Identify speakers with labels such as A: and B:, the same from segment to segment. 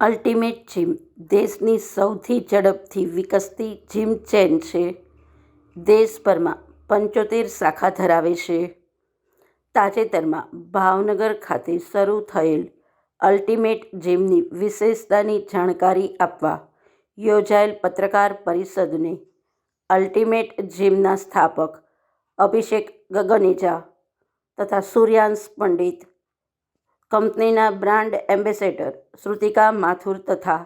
A: Ultimate gym દેશની સૌથી ઝડપથી વિકસતી જીમ ચેન છે. દેશભરમાં પંચોતેર શાખા ધરાવે છે. તાજેતરમાં ભાવનગર ખાતે શરૂ થયેલ અલ્ટિમેટ જીમની વિશેષતાની જાણકારી આપવા યોજાયેલ પત્રકાર પરિષદને અલ્ટિમેટ જીમના સ્થાપક અભિષેક ગગનેજા તથા સૂર્યાંશ પંડિત કંપનીના બ્રાન્ડ એમ્બેસેડર શ્રુતિકા માથુર તથા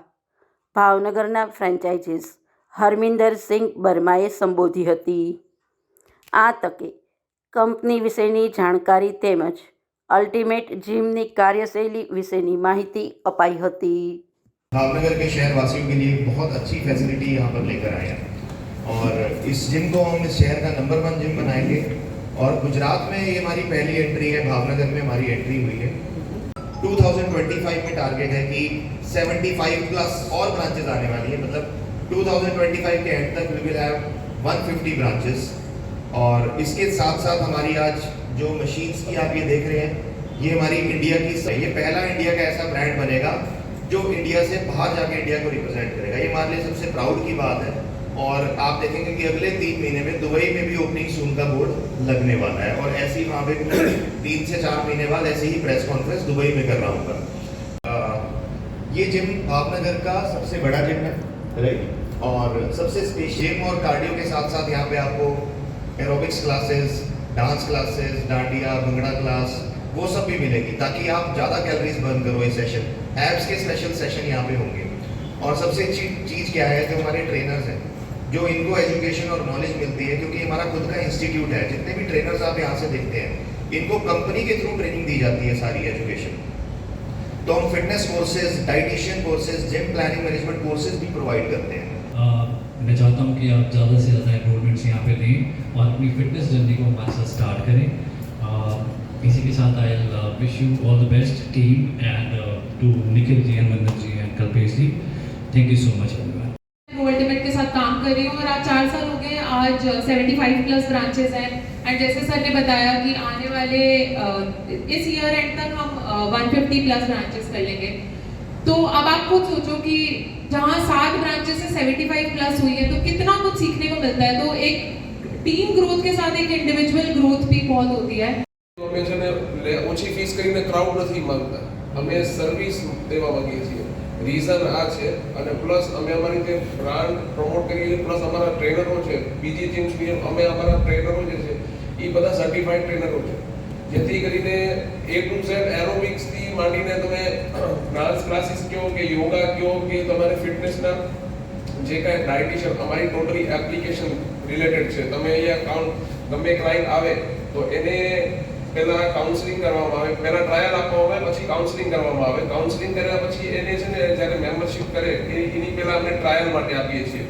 A: ભાવનગરના ફ્રેન્ચાઇઝીસ હરમિંદર સિંઘ બર્માએ સંબોધી હતી આ તકે કંપની વિશેની જાણકારી તેમજ અલ્ટિમેટ જીમની કાર્યશૈલી વિશેની માહિતી અપાઈ હતી
B: भावनगर के शहर वासियों के लिए बहुत अच्छी फैसिलिटी यहाँ पर लेकर आए हैं और इस जिम को हम इस शहर का नंबर वन जिम बनाएंगे और गुजरात में ये हमारी पहली एंट्री है भावनगर में हमारी एंट्री हुई है 2025 में टारगेट है कि 75 प्लस और ब्रांचेस आने वाली है। मतलब 2025 के एंड तक वी विल हैव 150 ब्रांचेस और इसके साथ साथ हमारी आज जो मशीन्स की आप ये देख रहे हैं, ये हमारी इंडिया की ये पहला इंडिया का ऐसा ब्रांड बनेगा जो इंडिया से बाहर जाके इंडिया को रिप्रेजेंट करेगा। ये हमारे लिए सबसे प्राउड की बात है। और आप देखेंगे कि अगले तीन महीने में दुबई में भी ओपनिंग सून का बोर्ड लगने वाला है और ऐसे ही वहाँ पे तीन से चार महीने बाद ऐसे ही प्रेस कॉन्फ्रेंस दुबई में कर रहा हूँ ये जिम भावनगर का सबसे बड़ा जिम है राइट और सबसे जिम और कार्डियो के साथ साथ यहाँ पे आपको aerobics classes dance classes dandiya, bhangra class वो सब भी मिलेगी, ताकि आप ज़्यादा कैलोरीज बर्न करो ये सेशन एब्स के स्पेशल सेशन यहाँ पे होंगे। और सबसे अच्छी चीज़ क्या है, जो हमारे ट्रेनर्स हैं जो इनको एजुकेशन और नॉलेज मिलती है, क्योंकि हमारा खुद का इंस्टीट्यूट है, जितने भी ट्रेनर्स आप यहाँ से देखते हैं, इनको कंपनी के थ्रू ट्रेनिंग दी जाती है सारी एजुकेशन तो हम fitness courses dietitian courses gym planning management courses भी प्रोवाइड करते हैं।
C: मैं चाहता हूँ कि आप ज़्यादा से ज़्यादा एनरोलमेंट्स यहाँ पे दें और अपनी फिटनेस जर्नी को हमारे साथ स्टार्ट करें। इसी के साथ I wish you all the best team and to Nikhil ji and Mandan ji and Kalpesh ji. Thank you so much everyone
D: वो अल्टीमेट के साथ काम कर रही हूँ और आज चार साल हो गए आज 75 प्लस ब्रांचेस हैं एंड जैसे सर ने बताया कि आने वाले अ, इस ईयर एंड तक हम अ, 150 प्लस ब्रांचेस कर लेंगे तो अब आप खुद सोचो कि जहाँ सात ब्रांचेस से 75 प्लस हुई है तो कितना कुछ सीखने को मिलता है तो एक टीम ग्रोथ के साथ एक इंडिविजुअल ग्रोथ भी बहुत होती है
E: તો અમે છે ને લે- ઓછી ફીસ કરીને ક્રાઉડ નથી માંગતા અમે સર્વિસ દેવા માંગીએ છીએ રીઝન આ છે. અને પ્લસ અમે અમારી જે બ્રાન્ડ પ્રમોટ કરીએ પ્લસ અમારા ટ્રેનરો છે બીજી ટીમ્સની અમે અમારા ટ્રેનરો જે છે એ બધા સર્ટિફાઈડ ટ્રેનરો છે. જેથી કરીને એ ટુ ઝેડ એરોબિક્સથી માંડીને તમે ડાન્સ ક્લાસીસ કહો કે યોગા કહો કે તમારે ફિટનેસના જે કાંઈ ડાયટિશિયન અમારી ટોટલી એપ્લિકેશન રિલેટેડ છે. તમે અહીંયા કાઉન્ટ ગમે ક્લાઇન્ટ આવે, તો એને પહેલા કાઉન્સેલિંગ કરવામાં આવે, પહેલા ટ્રાયલ આપવામાં આવે, પછી કાઉન્સેલિંગ કરવામાં આવે. કાઉન્સેલિંગ કર્યા પછી એને છે ને જ્યારે મેમ્બરશિપ કરે એની પહેલા અમે ટ્રાયલ માટે આપીએ છીએ.